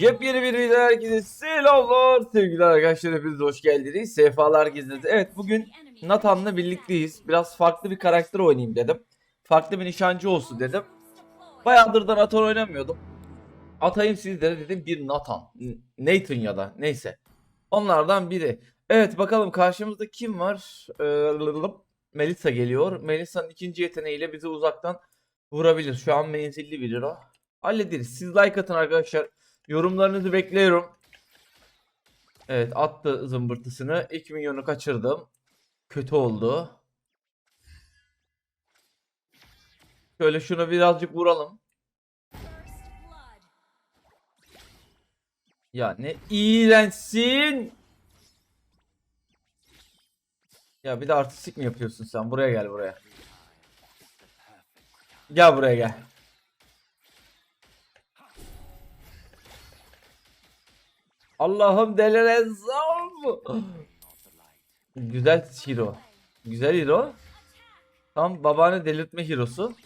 Yepyeni bir video. Herkese selamlar. Sevgili arkadaşlar hepiniz hoş geldiniz. Sefalar gizdiniz evet bugün Nathan'la birlikteyiz. Biraz farklı bir karakter oynayayım dedim. Farklı bir nişancı olsun dedim. Bayağıdır da Nathan oynamıyordum. Atayım sizlere dedim bir Nathan. Nathan ya da neyse. Onlardan biri. Evet bakalım karşımızda kim var? Ee, Melissa geliyor. Melissa'nın ikinci yeteneğiyle bizi uzaktan vurabilir. Şu an menzilli bilir o hallederiz. Siz like atın arkadaşlar Yorumlarınızı bekliyorum. Evet attı zımbırtısını. İlk milyonu kaçırdım. Kötü oldu. Şöyle şunu birazcık vuralım. Ya ne iğrençsin. Ya bir de artistik mi yapıyorsun sen? Buraya gel buraya. Gel buraya gel. Allah'ım delirezam. Güzel hero. Güzel hero. Tam babaanne delirtme hero'su.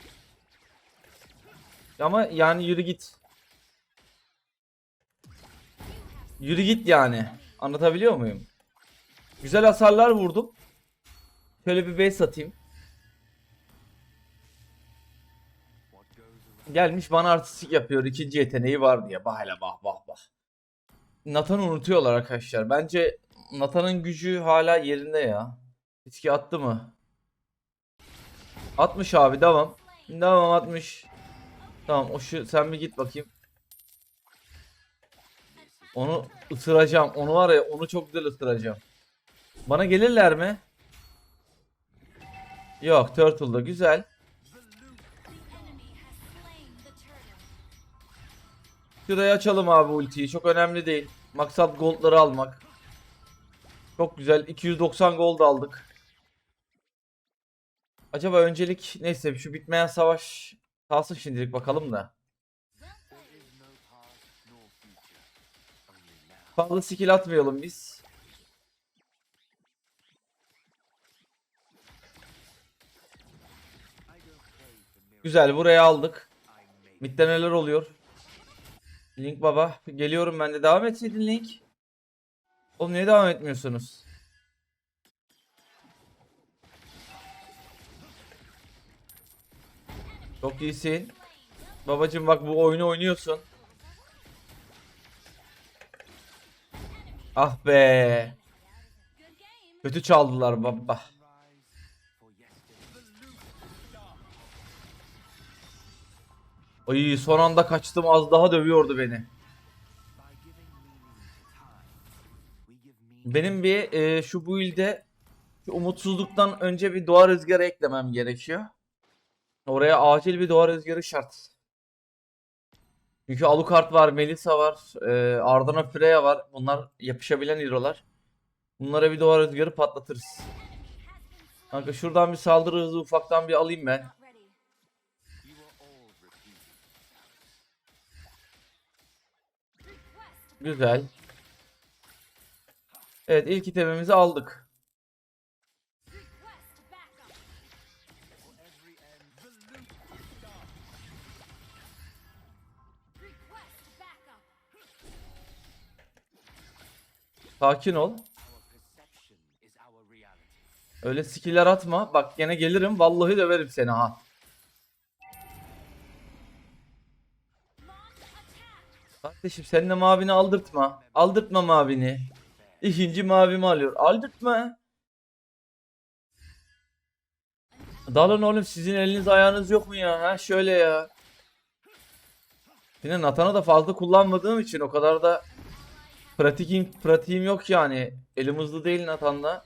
Ama yani yürü git. Yürü git yani. Anlatabiliyor muyum? Güzel hasarlar vurdum. Şöyle bir base atayım. Gelmiş bana artistik yapıyor. ikinci yeteneği var diye. Bah bah bah bah. Nathan'ı unutuyorlar arkadaşlar. Bence Nathan'ın gücü hala yerinde ya. Etki attı mı? 60 abi devam. Devam 60. Tamam o şu sen bir git bakayım. Onu ısıracağım. Onu var ya onu çok güzel ısıracağım. Bana gelirler mi? Yok Turtle'da güzel. Şurayı açalım abi ultiyi. Çok önemli değil. Maksat goldları almak. Çok güzel. 290 gold aldık. Acaba öncelik neyse şu bitmeyen savaş kalsın şimdilik bakalım da. Fazla skill atmayalım biz. Güzel buraya aldık. Midde neler oluyor? Link baba. Geliyorum ben de. Devam etseydin Link. Oğlum niye devam etmiyorsunuz? Çok iyisin. Babacım bak bu oyunu oynuyorsun. Ah be. Kötü çaldılar baba. Ay son anda kaçtım az daha dövüyordu beni. Benim bir e, şu build'e şu umutsuzluktan önce bir doğa rüzgarı eklemem gerekiyor. Oraya acil bir doğa rüzgarı şart. Çünkü Alucard var, Melissa var, e, Ardana Freya var. Bunlar yapışabilen hero'lar. Bunlara bir doğa rüzgarı patlatırız. Kanka şuradan bir saldırı hızı ufaktan bir alayım ben. Güzel. Evet ilk itemimizi aldık. Sakin ol. Öyle skiller atma. Bak gene gelirim. Vallahi döverim seni ha. Kardeşim sen de mavini aldırtma. Aldırtma mavini. İkinci mavimi alıyor. Aldırtma. Dalın oğlum sizin eliniz ayağınız yok mu ya? Ha şöyle ya. Yine Nathan'ı da fazla kullanmadığım için o kadar da pratiğim, pratiğim yok yani. Elim hızlı değil Nathan'da.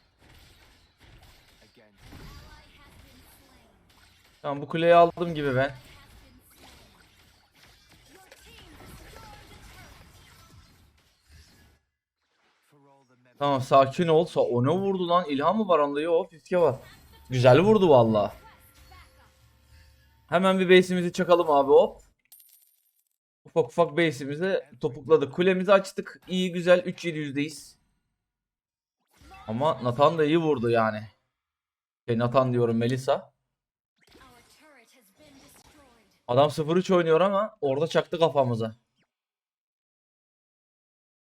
Tamam bu kuleyi aldım gibi ben. Tamam sakin ol. Sa o ne vurdu lan? İlham mı var onda? Yok fiske var. Güzel vurdu valla. Hemen bir base'imizi çakalım abi hop. Ufak ufak base'imizi topukladık. Kulemizi açtık. İyi güzel 3-700'deyiz. Ama Nathan da iyi vurdu yani. Şey Nathan diyorum Melissa. Adam 0-3 oynuyor ama orada çaktı kafamıza.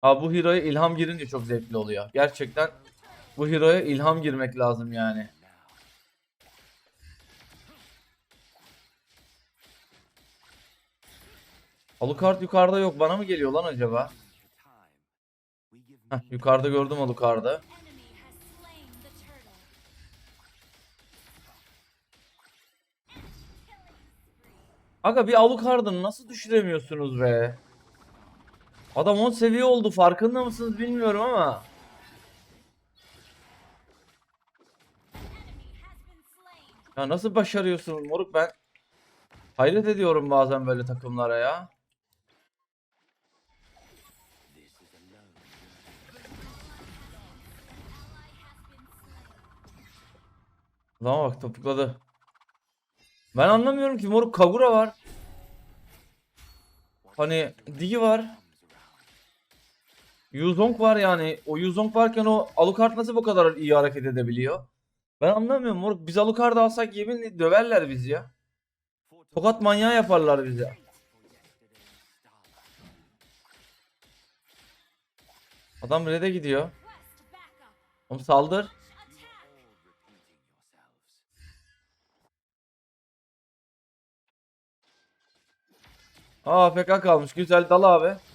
Abi bu hero'ya ilham girince çok zevkli oluyor. Gerçekten bu hero'ya ilham girmek lazım yani. Alucard yukarıda yok. Bana mı geliyor lan acaba? Heh, yukarıda gördüm Alucard'ı. Aga bir Alucard'ı nasıl düşüremiyorsunuz be? Adam 10 seviye oldu. Farkında mısınız bilmiyorum ama. Ya nasıl başarıyorsunuz moruk ben hayret ediyorum bazen böyle takımlara ya. Adama bak topukladı. Ben anlamıyorum ki moruk Kagura var. Hani Digi var. Yuzong var yani. O Yuzong varken o Alucard nasıl bu kadar iyi hareket edebiliyor? Ben anlamıyorum moruk. Biz Alucard'ı alsak yeminle döverler bizi ya. Tokat manyağı yaparlar bize. Adam red'e gidiyor. Oğlum saldır. Aa AFK kalmış. Güzel dal abi.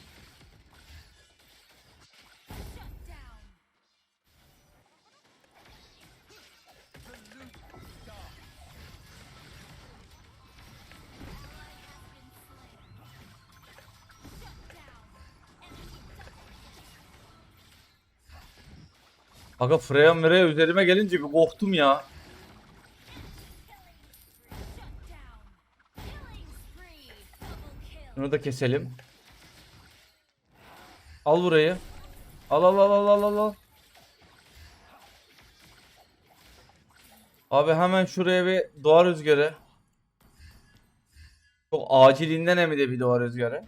Aga Freya Mireya üzerime gelince bir korktum ya. Bunu da keselim. Al burayı. Al al al al al al. Abi hemen şuraya bir doğa rüzgarı. Çok acilinden hem bir doğa rüzgarı.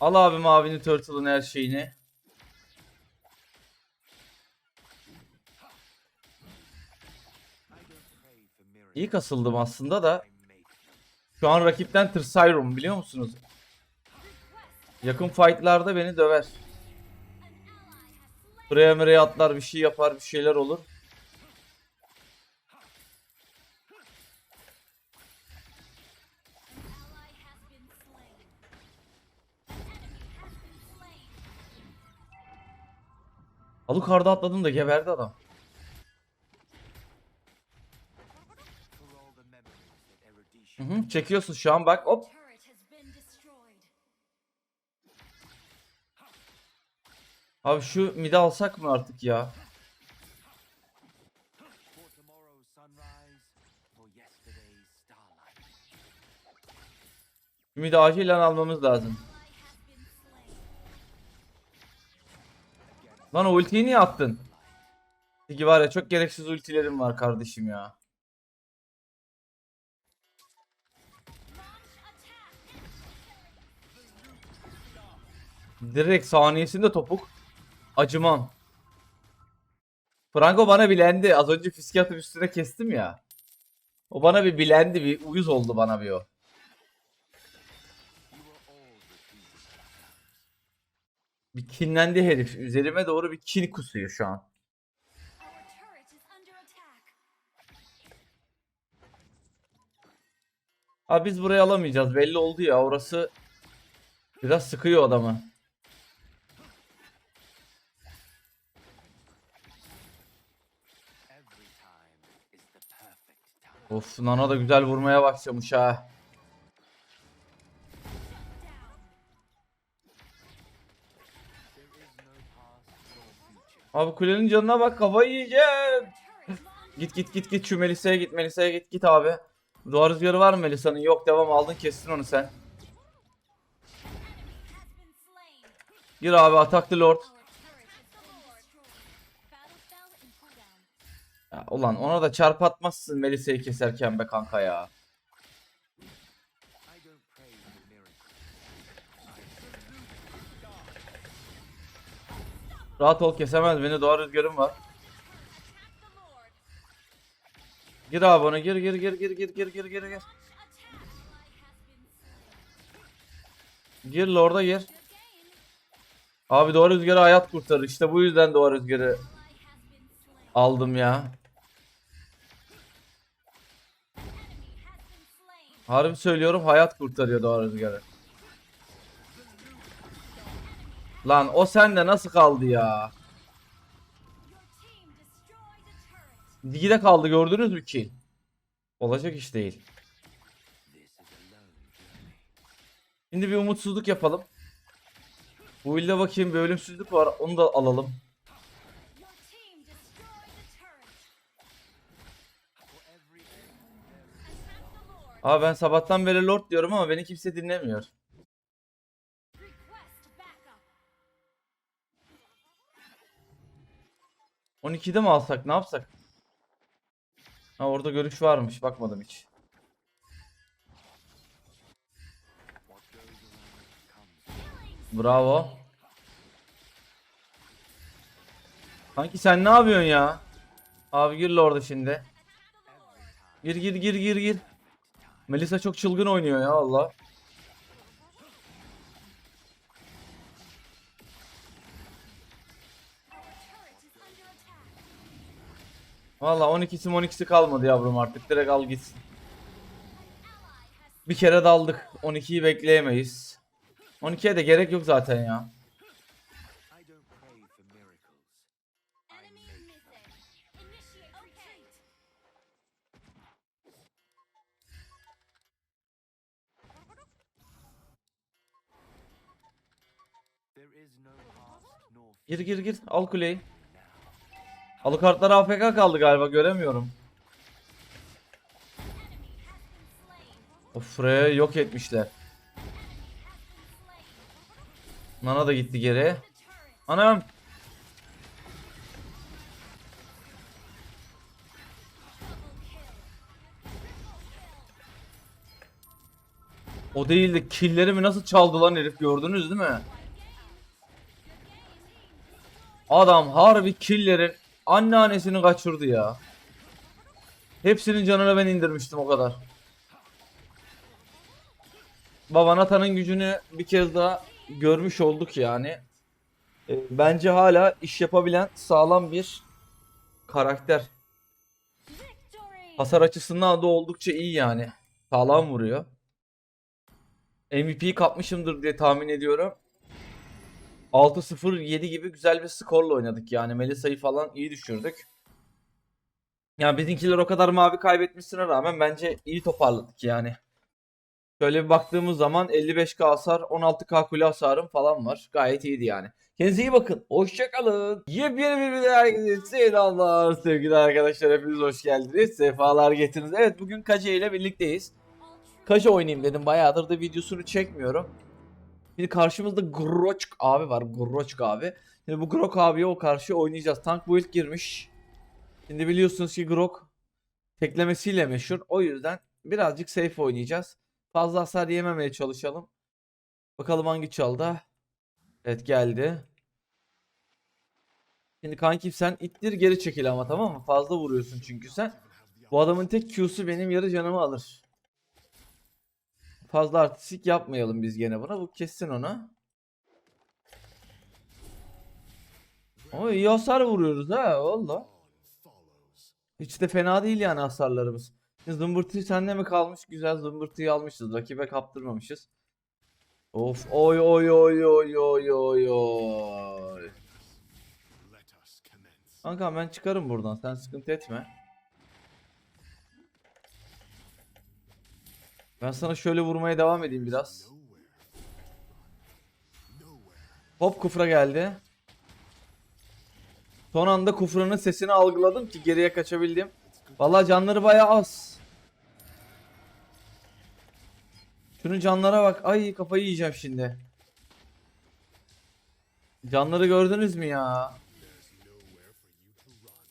Al abi mavini turtle'ın her şeyini. İyi kasıldım aslında da. Şu an rakipten tırsıyorum biliyor musunuz? Yakın fightlarda beni döver. Buraya atlar bir şey yapar bir şeyler olur. Alucard'a atladım da geberdi adam. Hı hı, çekiyorsun şu an bak hop. Abi şu midi alsak mı artık ya? Şu acilen almamız lazım. Lan o ultiyi niye attın? Peki var ya çok gereksiz ultilerim var kardeşim ya. Direkt saniyesinde topuk. Acımam. Franco bana bilendi. Az önce fiske atıp üstüne kestim ya. O bana bir bilendi. Bir uyuz oldu bana bir o. Bir kinlendi herif. Üzerime doğru bir kin kusuyor şu an. Abi biz burayı alamayacağız. Belli oldu ya. Orası biraz sıkıyor adamı. Of Nana da güzel vurmaya başlamış ha. Abi kulenin canına bak kafayı yiyeceğim. Git git git git şu Melisa'ya git Melisa'ya git git abi. Duvar rüzgarı var mı Melisa'nın? Yok devam aldın kestin onu sen. Gir abi atak the lord. Ya, ulan ona da çarp atmazsın Melisa'yı keserken be kanka ya. Rahat ol kesemez beni doğar rüzgarım var. Gir abi ona gir gir gir gir gir gir gir gir gir. Gir Lord'a gir. Abi Doğa Rüzgarı hayat kurtarır. İşte bu yüzden Doğa Rüzgarı aldım ya. Harbi söylüyorum hayat kurtarıyor Doğa Rüzgarı. Lan o sende nasıl kaldı ya? Digide kaldı gördünüz mü kill? Olacak iş değil. Şimdi bir umutsuzluk yapalım. Bu ilde bakayım bir ölümsüzlük var onu da alalım. Abi ben sabahtan beri lord diyorum ama beni kimse dinlemiyor. 12'de mi alsak ne yapsak? Ha orada görüş varmış bakmadım hiç. Bravo. Kanki sen ne yapıyorsun ya? Abi gir orada şimdi. Gir gir gir gir gir. Melisa çok çılgın oynuyor ya Allah. Valla 12'si 12'si kalmadı yavrum artık. Direkt al gitsin. Bir kere daldık. 12'yi bekleyemeyiz. 12'ye de gerek yok zaten ya. Gir gir gir. Al kuleyi. Alukartlar AFK kaldı galiba göremiyorum. Of Freya yok etmişler. Nana da gitti geri. Anam. O değil de killlerimi nasıl çaldı lan herif gördünüz değil mi? Adam harbi killerin anneannesini kaçırdı ya. Hepsinin canını ben indirmiştim o kadar. Baba Nathan'ın gücünü bir kez daha görmüş olduk yani. E, bence hala iş yapabilen sağlam bir karakter. Hasar açısından da oldukça iyi yani. Sağlam vuruyor. MVP'yi kapmışımdır diye tahmin ediyorum. 6-0-7 gibi güzel bir skorla oynadık yani. Melisa'yı falan iyi düşürdük. Ya bizimkiler o kadar mavi kaybetmesine rağmen bence iyi toparladık yani. Şöyle bir baktığımız zaman 55k hasar, 16k kule hasarım falan var. Gayet iyiydi yani. Kendinize iyi bakın. Hoşçakalın. Yepyeni bir video herkese selamlar sevgili arkadaşlar. Hepiniz hoş geldiniz. Sefalar getirdiniz. Evet bugün Kace ile birlikteyiz. Kace oynayayım dedim. Bayağıdır da videosunu çekmiyorum. Şimdi karşımızda Groçk abi var. Groçk abi. Şimdi bu Grok abiye o karşı oynayacağız. Tank build girmiş. Şimdi biliyorsunuz ki Grok teklemesiyle meşhur. O yüzden birazcık safe oynayacağız. Fazla hasar yememeye çalışalım. Bakalım hangi çalda. Evet geldi. Şimdi kankim sen ittir geri çekil ama tamam mı? Fazla vuruyorsun çünkü sen. Bu adamın tek Q'su benim yarı canımı alır. Fazla artistik yapmayalım biz gene buna. Bu kessin onu. Ama iyi hasar vuruyoruz ha valla. Hiç de fena değil yani hasarlarımız. Zımbırtı sende mi kalmış? Güzel zımbırtıyı almışız. Rakibe kaptırmamışız. Of oy oy oy oy oy oy oy. Kanka ben çıkarım buradan. Sen sıkıntı etme. Ben sana şöyle vurmaya devam edeyim biraz. Hop kufra geldi. Son anda kufranın sesini algıladım ki geriye kaçabildim. Vallahi canları bayağı az. Şunun canlara bak. Ay kafayı yiyeceğim şimdi. Canları gördünüz mü ya?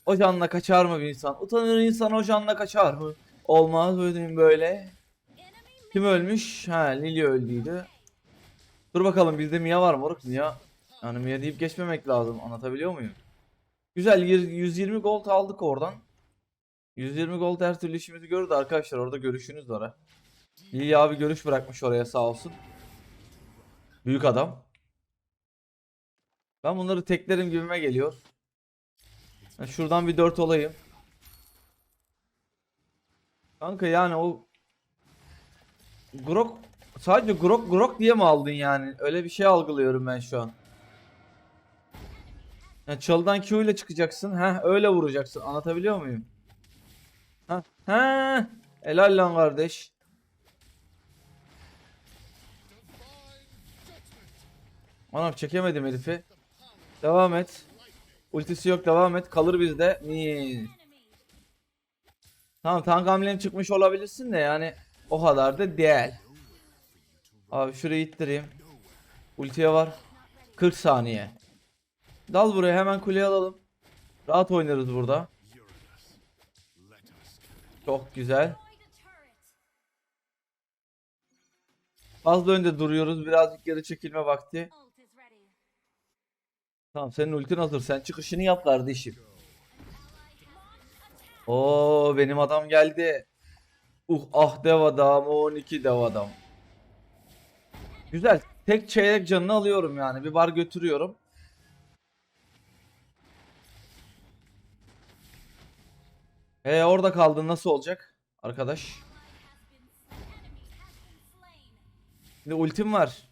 O canla kaçar mı bir insan? Utanır insan o canla kaçar mı? Olmaz böyle böyle. Kim ölmüş? Ha Lily öldüydü. Dur bakalım bizde Mia var moruk Mia. Yani Mia deyip geçmemek lazım. Anlatabiliyor muyum? Güzel 120 gold aldık oradan. 120 gold her türlü işimizi görürdü arkadaşlar. Orada görüşünüz var ha. Lili abi görüş bırakmış oraya sağ olsun. Büyük adam. Ben bunları teklerim gibime geliyor. Ben şuradan bir 4 olayım. Kanka yani o Grok sadece Grok Grok diye mi aldın yani? Öyle bir şey algılıyorum ben şu an. Ya çalıdan Q ile çıkacaksın. Ha öyle vuracaksın. Anlatabiliyor muyum? Ha ha. Helal lan kardeş. Anam çekemedim herifi. Devam et. Ultisi yok devam et. Kalır bizde. Mis. Tamam tank hamlem çıkmış olabilirsin de yani o kadar da değil. Abi şurayı ittireyim. Ultiye var. 40 saniye. Dal buraya hemen kuleye alalım. Rahat oynarız burada. Çok güzel. Fazla önde duruyoruz. Birazcık geri çekilme vakti. Tamam senin ultin hazır. Sen çıkışını yap kardeşim. Oo benim adam geldi. Uh ah dev adam 12 dev adam. Güzel. Tek çeyrek canını alıyorum yani. Bir bar götürüyorum. E orada kaldın nasıl olacak arkadaş? Şimdi ultim var.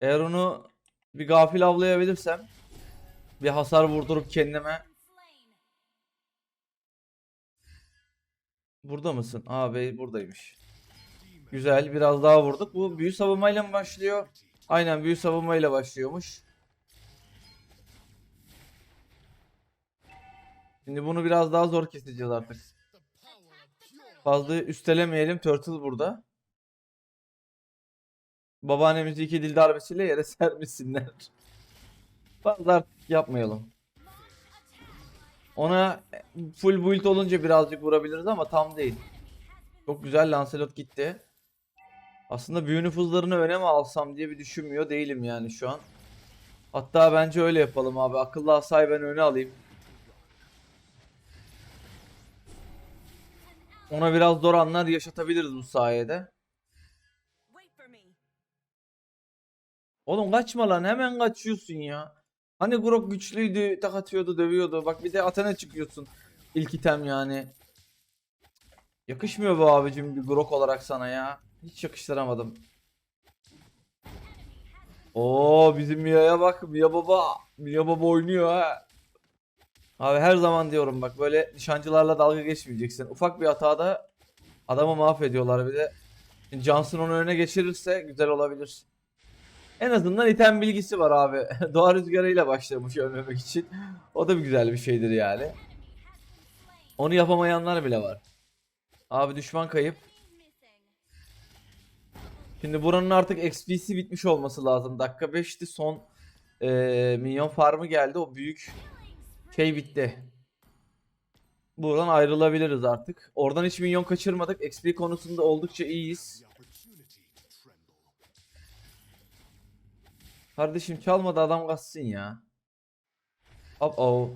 Eğer onu bir gafil avlayabilirsem bir hasar vurdurup kendime Burada mısın? Abi buradaymış. Güzel biraz daha vurduk. Bu büyü savunmayla mı başlıyor? Aynen büyü savunmayla başlıyormuş. Şimdi bunu biraz daha zor keseceğiz artık. Fazla üstelemeyelim. Turtle burada. Babaannemizi iki dil darbesiyle yere sermişsinler. Fazla artık yapmayalım. Ona full build olunca birazcık vurabiliriz ama tam değil. Çok güzel Lancelot gitti. Aslında büyü nüfuzlarını öne mi alsam diye bir düşünmüyor değilim yani şu an. Hatta bence öyle yapalım abi. Akıllı asayı ben öne alayım. Ona biraz zor anlar yaşatabiliriz bu sayede. Oğlum kaçma lan hemen kaçıyorsun ya. Hani Grok güçlüydü, tak atıyordu, dövüyordu. Bak bir de Athena çıkıyorsun. İlk item yani. Yakışmıyor bu abicim bir Grok olarak sana ya. Hiç yakıştıramadım. Oo bizim Mia'ya bak. Mia baba. Mia baba oynuyor ha. Abi her zaman diyorum bak böyle nişancılarla dalga geçmeyeceksin. Ufak bir hatada adamı mahvediyorlar bir de. Johnson onu öne geçirirse güzel olabilir. En azından item bilgisi var abi. Doğa rüzgarıyla başlamış ölmemek için. O da bir güzel bir şeydir yani. Onu yapamayanlar bile var. Abi düşman kayıp. Şimdi buranın artık XP'si bitmiş olması lazım. Dakika 5'ti son eee minyon farmı geldi. O büyük şey bitti. Buradan ayrılabiliriz artık. Oradan hiç minyon kaçırmadık. XP konusunda oldukça iyiyiz. Kardeşim çalmadı adam kaçsın ya. Hop oh.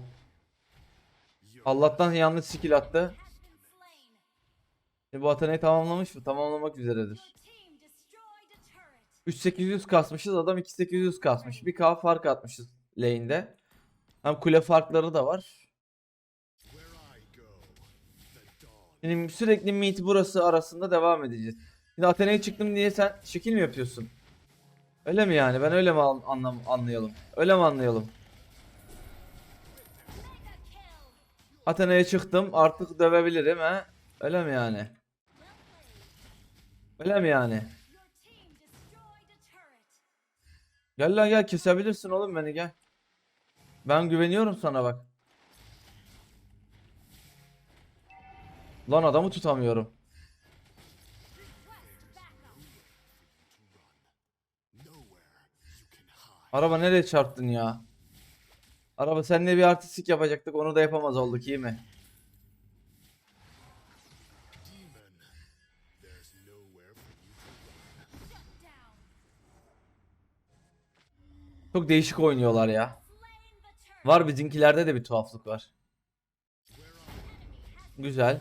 Allah'tan yanlış skill attı. E bu Athena'yı tamamlamış mı? Tamamlamak üzeredir. 3800 kasmışız adam 2800 kasmış. Bir K fark atmışız lane'de. Hem kule farkları da var. Şimdi sürekli mid burası arasında devam edeceğiz. Şimdi Athena'ya çıktım diye sen şekil mi yapıyorsun? Öyle mi yani? Ben öyle mi an- anlam anlayalım? Öyle mi anlayalım? Athena'ya çıktım artık dövebilirim ha? Öyle mi yani? Öyle mi yani? Gel lan gel kesebilirsin oğlum beni gel. Ben güveniyorum sana bak. Lan adamı tutamıyorum. Araba nereye çarptın ya? Araba seninle bir artistik yapacaktık onu da yapamaz olduk iyi mi? Çok değişik oynuyorlar ya. Var bizimkilerde de bir tuhaflık var. Güzel.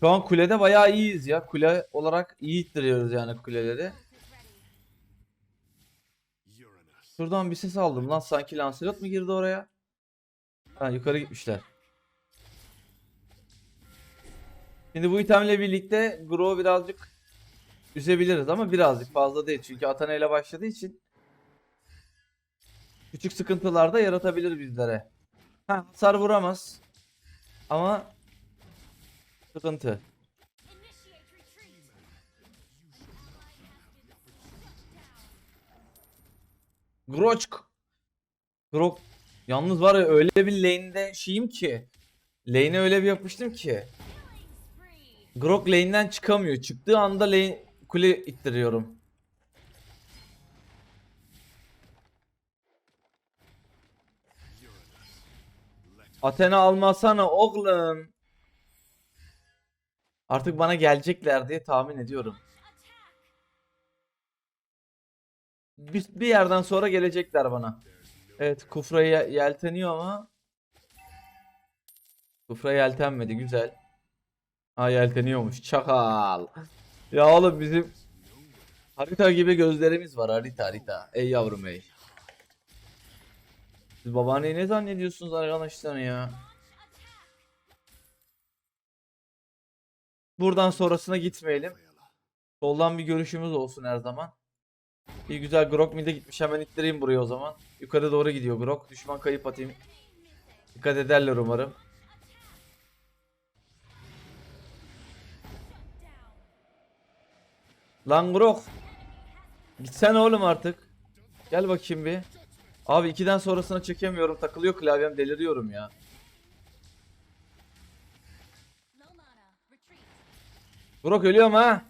Şu an kulede bayağı iyiyiz ya. Kule olarak iyi ittiriyoruz yani kuleleri. Şuradan bir ses aldım lan. Sanki Lancelot mu girdi oraya? Ha yukarı gitmişler. Şimdi bu itemle birlikte Grow'u birazcık üzebiliriz ama birazcık fazla değil. Çünkü Athena ile başladığı için küçük sıkıntılar da yaratabilir bizlere. Ha hasar vuramaz. Ama sıkıntı. Groçk. Grok. Yalnız var ya öyle bir lane'de şeyim ki. Lane'e öyle bir yapıştım ki. Grok lane'den çıkamıyor. Çıktığı anda lane kule ittiriyorum. Athena almasana oğlum. Artık bana gelecekler diye tahmin ediyorum. Bir, bir yerden sonra gelecekler bana. Evet Kufra'ya yelteniyor ama Kufra yeltenmedi güzel. Ha yelteniyormuş çakal. Ya oğlum bizim harita gibi gözlerimiz var harita harita. Ey yavrum ey. Siz babaanneyi ne zannediyorsunuz arkadaşlar ya? Buradan sonrasına gitmeyelim. Soldan bir görüşümüz olsun her zaman. İyi güzel Grok mid'e gitmiş. Hemen ittireyim buraya o zaman. Yukarı doğru gidiyor Grok. Düşman kayıp atayım. Dikkat ederler umarım. Lan Grok. Gitsene oğlum artık. Gel bakayım bir. Abi 2'den sonrasına çekemiyorum. Takılıyor klavyem deliriyorum ya. Grok ölüyorum ha.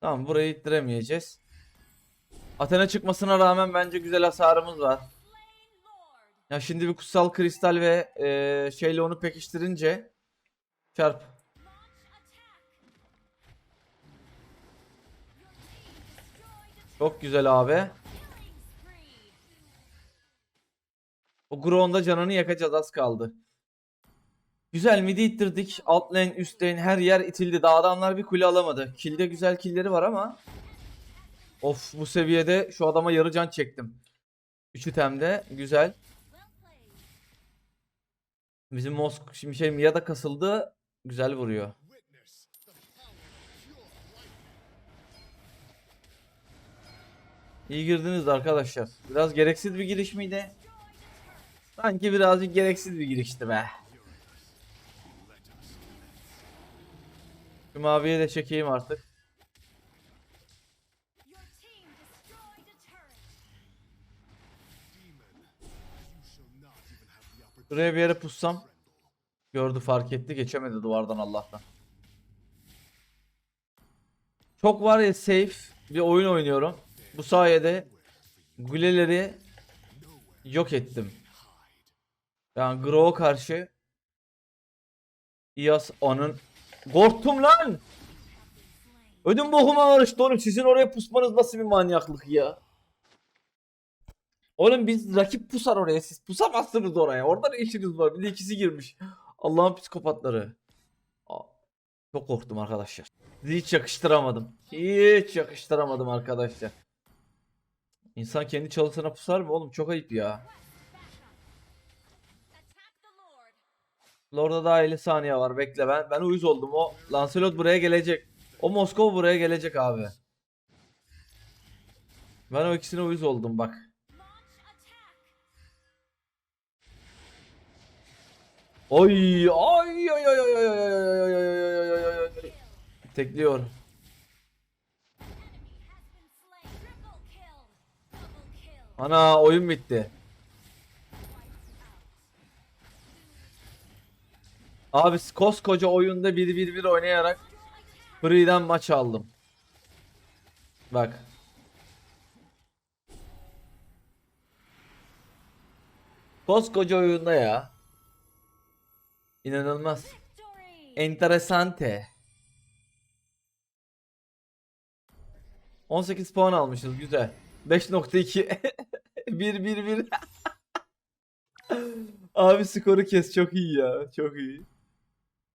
Tamam burayı ittiremeyeceğiz. Athena çıkmasına rağmen bence güzel hasarımız var. Ya şimdi bir kutsal kristal ve eee, şeyle onu pekiştirince çarp. Çok güzel abi. O Gron'da canını yakacağız az kaldı. Güzel midi ittirdik. Alt lane, üst lane her yer itildi. Daha adamlar bir kule alamadı. Kill'de güzel kill'leri var ama Of bu seviyede şu adama yarı can çektim. 3 itemde güzel. Bizim Mosk şimdi şey Mia da kasıldı. Güzel vuruyor. İyi girdiniz arkadaşlar. Biraz gereksiz bir giriş miydi? Sanki birazcık gereksiz bir girişti be. Şu maviye de çekeyim artık. Şuraya bir yere pussam. Gördü fark etti geçemedi duvardan Allah'tan. Çok var ya safe bir oyun oynuyorum. Bu sayede guleleri yok ettim. Yani Grow'a karşı İyas onun Korktum lan! Ödüm bokuma karıştı oğlum sizin oraya pusmanız nasıl bir manyaklık ya? Oğlum biz rakip pusar oraya siz pusamazsınız oraya. Orada ne işiniz var? Bir de ikisi girmiş. Allah'ın psikopatları. Çok korktum arkadaşlar. Hiç yakıştıramadım. Hiç yakıştıramadım arkadaşlar. İnsan kendi çalışana pusar mı oğlum? Çok ayıp ya. Lord'a daha 50 saniye var. Bekle ben. Ben uyuz oldum. O Lancelot buraya gelecek. O Moskova buraya gelecek abi. Ben o ikisine uyuz oldum bak. Oy ay ay ay ay ay ay ay ay ay ay ay ay. Tekliyor. Ana oyun bitti. Abi koskoca oyunda 1-1-1 oynayarak Free'den maç aldım. Bak. Koskoca oyunda ya. İnanılmaz. Enteresante. 18 puan almışız güzel. 5.2 1 1 1 Abi skoru kes çok iyi ya. Çok iyi.